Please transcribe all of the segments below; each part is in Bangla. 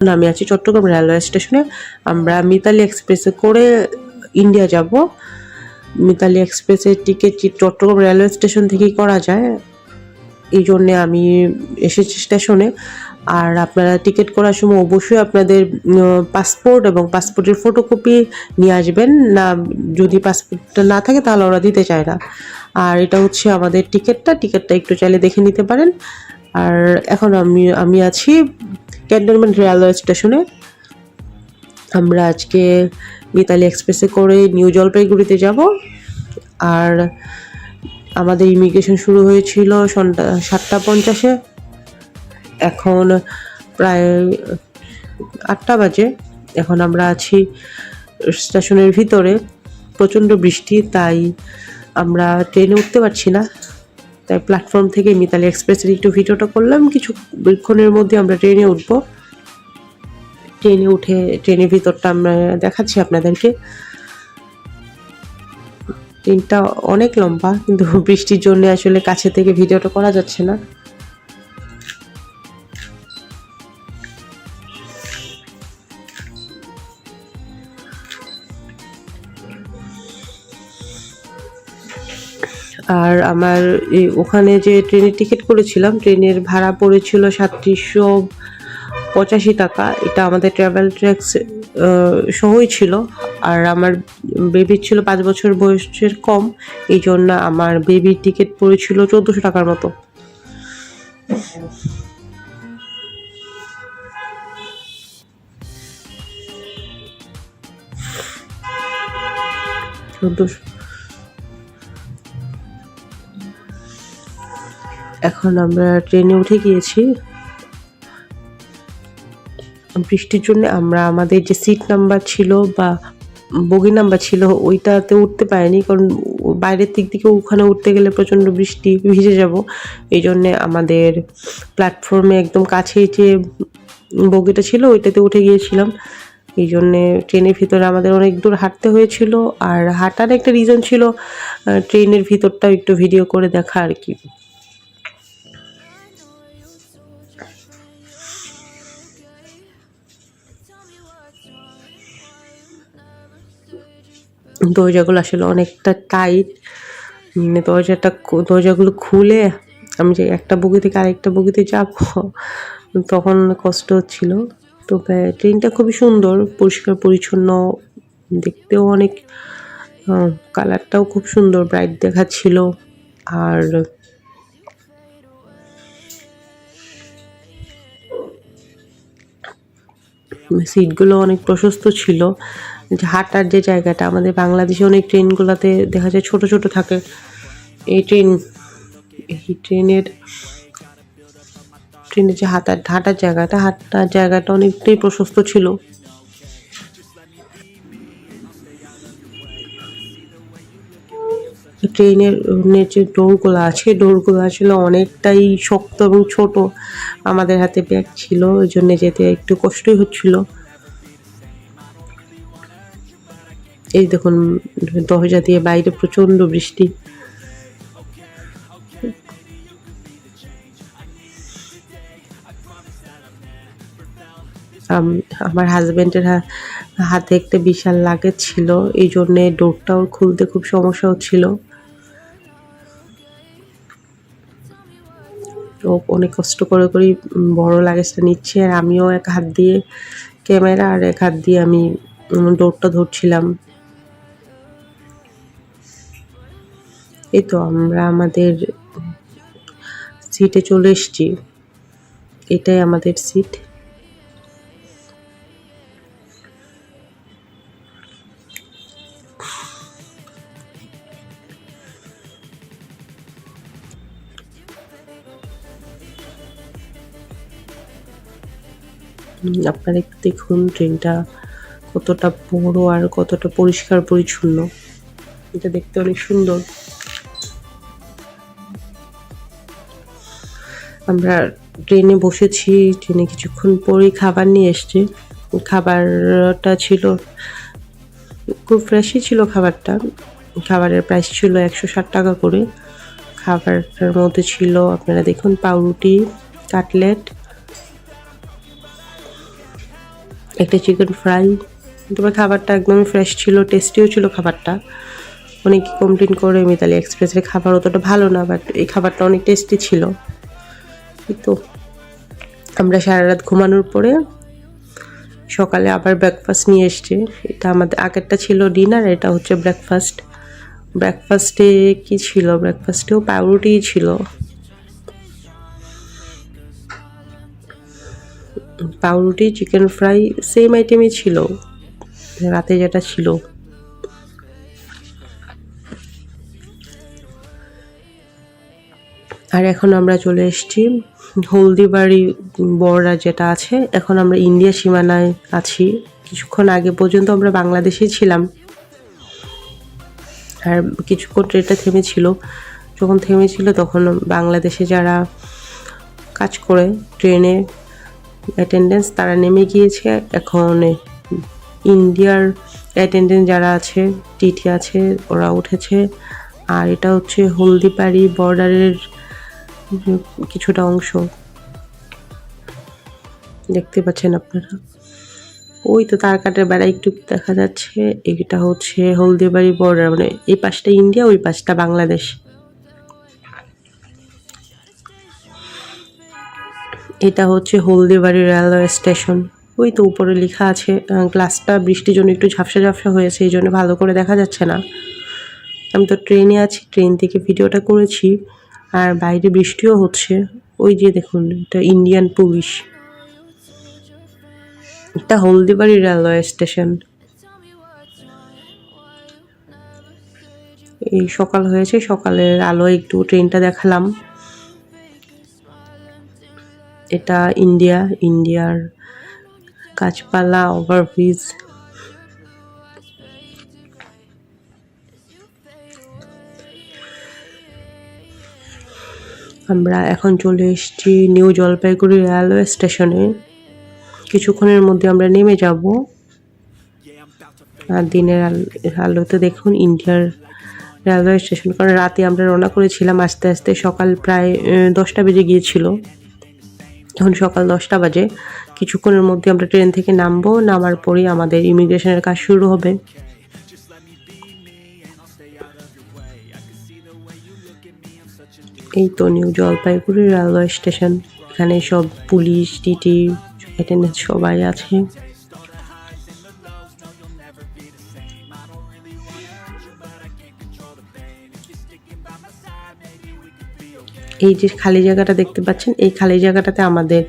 আমি আছি চট্টগ্রাম রেলওয়ে স্টেশনে। আমরা মিতালি এক্সপ্রেসে করে ইন্ডিয়া যাব। মিতালি এক্সপ্রেসের টিকিট চট্টগ্রাম রেলওয়ে স্টেশন থেকেই করা যায়, এই জন্যে আমি এসেছি স্টেশনে। আর আপনারা টিকিট করার সময় অবশ্যই আপনাদের পাসপোর্ট এবং পাসপোর্টের ফটোকপি নিয়ে আসবেন। না, যদি পাসপোর্টটা না থাকে তাহলে ওরা দিতে চায় না। আর এটা হচ্ছে আমাদের টিকিটটা। টিকিটটা একটু চাইলে দেখে নিতে পারেন। আর এখন আমি আমি আছি ক্যান্টনমেন্ট রেলওয়ে স্টেশনে। আমরা আজকে মিতালি এক্সপ্রেসে করে নিউ জলপাইগুড়িতে যাব। আর আমাদের ইমিগ্রেশন শুরু হয়েছিল সন্ধ্যা সাতটা পঞ্চাশে। এখন প্রায় আটটা বাজে। এখন আমরা আছি স্টেশনের ভিতরে। প্রচণ্ড বৃষ্টি, তাই আমরা ট্রেনে উঠতে পারছি না। তাই প্ল্যাটফর্ম থেকে মিতালি এক্সপ্রেসের একটু ভিডিওটা করলাম। কিছুক্ষণের মধ্যে আমরা ট্রেনে উঠবো। ট্রেনে উঠে ট্রেনের ভিতরটা আমরা দেখাচ্ছি আপনাদেরকে। ট্রেনটা অনেক লম্বা, কিন্তু বৃষ্টির জন্য আসলে কাছে থেকে ভিডিওটা করা যাচ্ছে না। আর আমার ওখানে যে ট্রেনের টিকিট করেছিলাম, ট্রেনের ভাড়া পড়েছিল সাতত্রিশশো পঁচাশি টাকা। এটা আমাদের ট্রাভেল ট্যাক্স সহই ছিল। আর আমার বেবির ছিল পাঁচ বছর বয়সের কম। এই জন্য আমার বেবির টিকিট পড়েছিল চোদ্দোশো টাকার মতো। চোদ্দোশো এখন আমরা ট্রেনে উঠে গিয়েছি। বৃষ্টির জন্য আমরা, আমাদের যে সিট নাম্বার ছিল বা বগি নাম্বার ছিল, ওইটাতে উঠতে পারিনি। কারণ বাইরের দিক থেকে ওখানে উঠতে গেলে প্রচণ্ড বৃষ্টি ভিজে যাব। এই জন্যে আমাদের প্ল্যাটফর্মে একদম কাছেই যে বগিটা ছিল, ওইটাতে উঠে গিয়েছিলাম। এই জন্যে ট্রেনের ভিতরে আমাদের অনেক দূর হাঁটতে হয়েছিল। আর হাঁটার একটা রিজন ছিল ট্রেনের ভিতরটা একটু ভিডিও করে দেখা আর কি। দরজাগুলো আসলে অনেকটা টাইট মানে দরজাটা দরজাগুলো খুলে আমি যে একটা বগি থেকে আরেকটা বগিতে যাব, তখন কষ্ট হচ্ছিল। তো ট্রেনটা খুবই সুন্দর, পরিষ্কার, পরিচ্ছন্ন, দেখতেও অনেক কালারটাও খুব সুন্দর ব্রাইট দেখাচ্ছিল। আর সিটগুলো অনেক প্রশস্ত ছিল। হাঁটার যে জায়গাটা, আমাদের বাংলাদেশে অনেক ট্রেনগুলোতে দেখা যায় ছোট ছোট থাকে। এই ট্রেন, এই ট্রেনের ট্রেনের যে হাঁটার হাঁটার জায়গাটা হাঁটার জায়গাটা অনেকটাই প্রশস্ত ছিল। ট্রেনের যে ডোরগুলো আছে, ডোরগুলো আসলে অনেকটাই শক্ত এবং ছোট। আমাদের হাতে ব্যাগ ছিল, ওই জন্য যেতে একটু কষ্টই হচ্ছিল। এই দেখুন, দরজা দিয়ে বাইরে প্রচণ্ড বৃষ্টি। আমার হাজব্যান্ডের হাতে একটা বিশাল লাগেজ ছিল, এই জন্যে ডোরটাও খুলতে খুব সমস্যা হচ্ছিল। ও অনেক কষ্ট করে করে বড় লাগেজটা নিচ্ছে, আর আমিও এক হাত দিয়ে ক্যামেরা আর এক হাত দিয়ে আমি ডোরটা ধরছিলাম। এই তো আমরা আমাদের সিটে চলে এসছি। এটাই আমাদের সিট আপনারা দেখুন ট্রেনটা কতটা বড় আর কতটা পরিষ্কার পরিচ্ছন্ন এটা দেখতে অনেক সুন্দর। আমরা ট্রেনে বসেছি, ট্রেনে কিছুক্ষণ পরেই খাবার নিয়ে এসছে। খাবারটা ছিল, খুব ফ্রেশই ছিল খাবারটা। খাবারের প্রাইস ছিল একশো ষাট টাকা করে। খাবারটার মধ্যে ছিল, আপনারা দেখুন, পাউরুটি, কাটলেট, একটা চিকেন ফ্রাই তবে খাবারটা একদমই ফ্রেশ ছিল টেস্টিও ছিল খাবারটা। অনেকে কমপ্লেন করে মিতালি এক্সপ্রেসের খাবার অতটা ভালো না বাট এই খাবারটা অনেক টেস্টি ছিল। তো। আমরা সারা রাত ঘুমানোর পরে সকালে আবার ব্রেকফাস্ট নিয়ে এসছে। এটা আমাদের আগেরটা ছিল ডিনার এটা হচ্ছে ব্রেকফাস্ট ব্রেকফাস্টে কি ছিল? ব্রেকফাস্টেও পাউরুটি ছিল। পাউরুটি চিকেন ফ্রাই সেম আইটেমই ছিল। রাতে যেটা ছিল। আর এখন আমরা চলে এসেছি হলদিবাড়ি বর্ডার যেটা আছে, এখন আমরা ইন্ডিয়া সীমানায় আছি। কিছুক্ষণ আগে পর্যন্ত আমরা বাংলাদেশেই ছিলাম। আর কিছুক্ষণ ট্রেনটা থেমেছিল। যখন থেমেছিল তখন বাংলাদেশে যারা কাজ করে, ট্রেনে অ্যাটেন্ডেন্স তারা নেমে গিয়েছে। এখন ইন্ডিয়ার অ্যাটেন্ডেন্ট যারা আছে, টিটি আছে, ওরা উঠেছে। আর এটা হচ্ছে হলদিবাড়ি বর্ডারের কিছুটা অংশ। দেখতে পাচ্ছেন আপনারা? ওই তো তার কাটার বেড়া একটু দেখা যাচ্ছে। এটা হচ্ছে হলদিবাড়ি বর্ডার মানে এই পাশটা ইন্ডিয়া, ওই পাশটা বাংলাদেশ। এটা হচ্ছে হলদিবাড়ি রেলওয়ে স্টেশন ওই তো উপরে লেখা আছে গ্লাসটা বৃষ্টির জন্য একটু ঝাপসা ঝাপসা হয়েছে, এই জন্য ভালো করে দেখা যাচ্ছে না। আমি তো ট্রেনে আছি, ট্রেন থেকে ভিডিওটা করেছি। আর বাইরে বৃষ্টিও হচ্ছে। ওই যে দেখুন, এটা ইন্ডিয়ান পুলিশ এটা হলদিবাড়ি রেলওয়ে স্টেশন। এই সকাল হয়েছে, সকালের আলো একটু ট্রেনটা দেখালাম। এটা ইন্ডিয়া ইন্ডিয়ার গাছপালা ওভারব্রিজ আমরা এখন চলে এসেছি নিউ জলপাইগুড়ি রেলওয়ে স্টেশনে। কিছুক্ষণের মধ্যে আমরা নেমে যাব। আর দিনের আল- আলোতে দেখুন ইন্ডিয়ার রেলওয়ে স্টেশন। কারণ রাতে আমরা রওনা করেছিলাম আস্তে আস্তে সকাল প্রায় দশটা বেজে গিয়েছিল। এখন সকাল দশটা বাজে। কিছুক্ষণের মধ্যে আমরা ট্রেন থেকে নামবো। নামার পরেই আমাদের ইমিগ্রেশনের কাজ শুরু হবে। এই তো নিউ জলপাইগুড়ি রেলওয়ে স্টেশন। এখানে সব পুলিশ টিটি অ্যাটেন্ডেন্স সবাই আছে। এই যে খালি জায়গাটা দেখতে পাচ্ছেন, এই খালি জায়গাটাতে আমাদের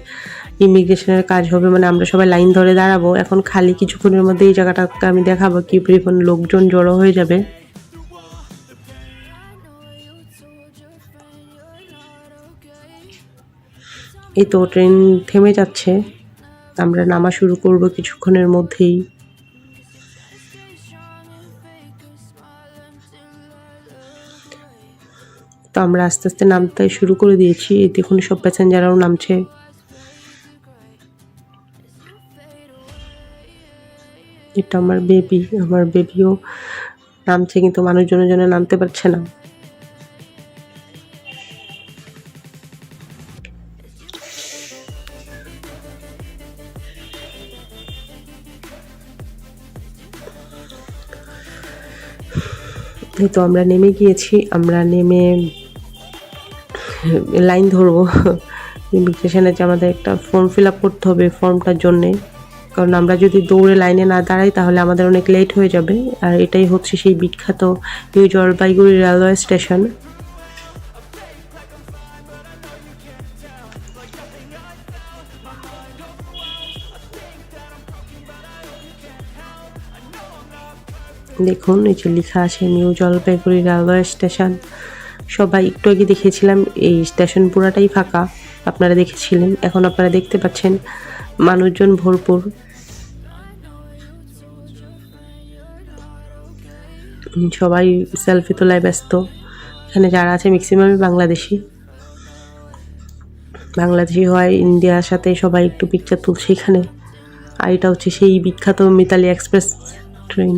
ইমিগ্রেশনের কাজ হবে মানে আমরা সবাই লাইন ধরে দাঁড়াবো। এখন খালি কিছুক্ষণের মধ্যে এই জায়গাটাকে আমি দেখাবো, কি পরিমাণ লোকজন জড়ো হয়ে যাবে। এই তো ট্রেন থেমে যাচ্ছে। আমরা নামা শুরু করব কিছুক্ষণের মধ্যেই। তো আমরা আস্তে আস্তে নামতে শুরু করে দিয়েছি। এই দেখুন সব প্যাসেঞ্জাররাও নামছে। এটা আমার বেবি আমার বেবিও নামছে কিন্তু মানুষজনের জন্য নামতে পারছে না। তো আমরা নেমে গিয়েছি, আমরা নেমে লাইন ধরবো। ইমিগ্রেশনে যে আমাদের একটা ফর্ম ফিল আপ করতে হবে ফর্মটার জন্যে। কারণ আমরা যদি দৌড়ে লাইনে না দাঁড়াই, তাহলে আমাদের অনেক লেট হয়ে যাবে। আর এটাই হচ্ছে সেই বিখ্যাত নিউ জলপাইগুড়ি রেলওয়ে স্টেশন দেখুন, এই যে লেখা আছে নিউ জলপাইগুড়ি রেলওয়ে স্টেশন। সবাই একটু আগে দেখেছিলাম, এই স্টেশন পুরাটাই ফাঁকা। আপনারা দেখেছিলেন, এখন আপনারা দেখতে পাচ্ছেন, মানুষজন ভরপুর। সবাই সেলফি তোলায় ব্যস্ত। এখানে যারা আছে ম্যাক্সিমামই বাংলাদেশি। বাংলাদেশি হয়, ইন্ডিয়ার সাথে সবাই একটু পিকচার তুলছে এখানে। আর এটা হচ্ছে সেই বিখ্যাত মিতালি এক্সপ্রেস ট্রেন।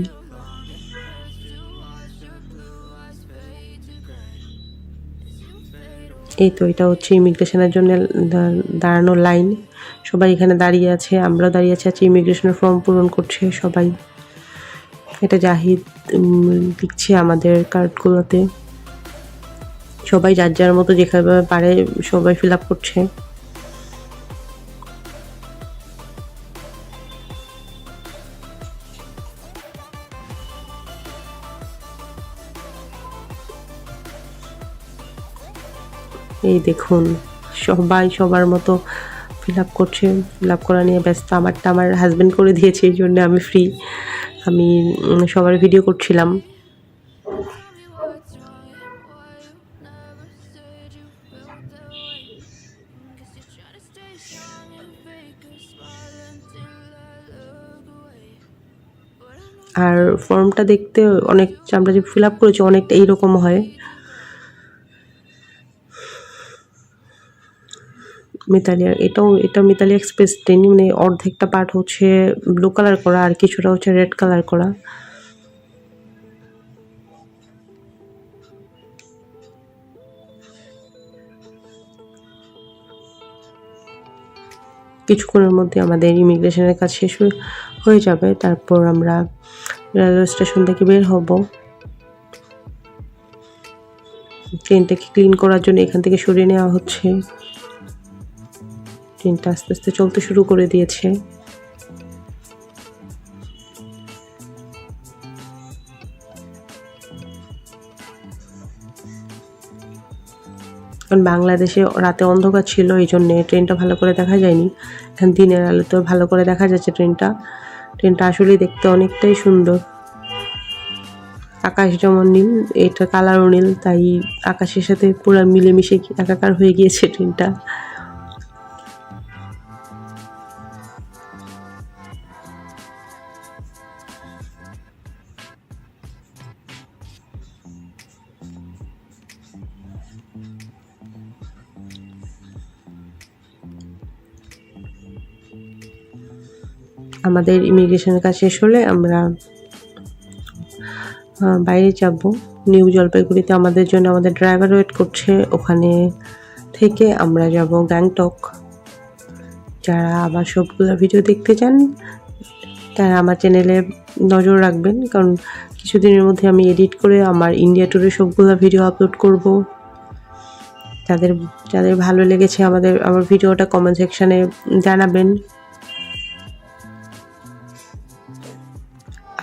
এই তো এটা হচ্ছে ইমিগ্রেশনের জন্য দাঁড়ানোর লাইন। সবাই এখানে দাঁড়িয়ে আছে আমরা দাঁড়িয়ে আছি আছে ইমিগ্রেশনের ফর্ম পূরণ করছে সবাই। এটা জাহিদ লিখছে আমাদের কার্ডগুলোতে। সবাই যার যার মতো যেভাবে পারে সবাই ফিল আপ করছে। এই দেখুন, সবাই সবার মতো ফিল আপ করছে ফিল আপ করা নিয়ে ব্যস্ত। আমারটা আমার হাজব্যান্ড করে দিয়েছে, এই জন্য আমি ফ্রি আমি সবার ভিডিও করছিলাম। আর ফর্মটা দেখতে অনেক, আমরা যে ফিল আপ করেছি, অনেকটা এইরকম হয়। মিতালিয়া এটাও, এটা মিতালি এক্সপ্রেস ট্রেন মানে অর্ধেকটা পার্ট হচ্ছে ব্লু কালার করা আর কিছুটা হচ্ছে রেড কালার করা। কিছুক্ষণের মধ্যে আমাদের ইমিগ্রেশনের কাজ শেষ হয়ে যাবে। তারপর আমরা রেলওয়ে স্টেশন থেকে বের হব। ট্রেনটাকে ক্লিন করার জন্য এখান থেকে সরিয়ে নেওয়া হচ্ছে। ট্রেনটা আস্তে আস্তে চলতে শুরু করে দিয়েছে। কারণ বাংলাদেশে রাতে অন্ধকার ছিল, এই জন্যে ট্রেনটা ভালো করে দেখা যায়নি। এখন দিনের আলোতে ভালো করে দেখা যাচ্ছে ট্রেনটা। ট্রেনটা আসলেই দেখতে অনেকটাই সুন্দর। আকাশ যেমন নীল, এটা কালারও নীল, তাই আকাশের সাথে পুরো মিলেমিশে একাকার হয়ে গিয়েছে ট্রেনটা। আমাদের ইমিগ্রেশনের কাজ শেষ হলে আমরা বাইরে যাব। নিউ জলপাইগুড়িতে আমাদের জন্য আমাদের ড্রাইভার ওয়েট করছে। ওখানে থেকে আমরা যাব গ্যাংটক যারা আমার সবগুলো ভিডিও দেখতে চান, তারা আমার চ্যানেলে নজর রাখবেন। কারণ কিছুদিনের মধ্যে আমি এডিট করে আমার ইন্ডিয়া ট্যুরের সবগুলো ভিডিও আপলোড করব। যাদের যাদের ভালো লেগেছে আমাদের, আমার ভিডিওটা কমেন্ট সেকশানে জানাবেন।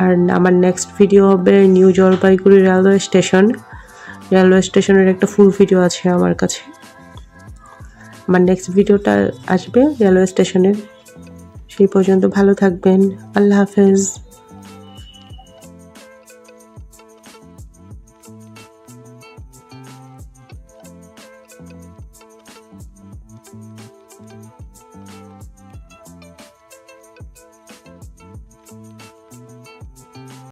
আর আমার নেক্সট ভিডিও হবে New Jalpaiguri railway station railway স্টেশনের একটা ফুল ভিডিও আছে আমার কাছে। আমার নেক্সট ভিডিওটা আসবে রেলওয়ে স্টেশনের সেই পর্যন্ত ভালো থাকবেন। আল্লাহ হাফেজ।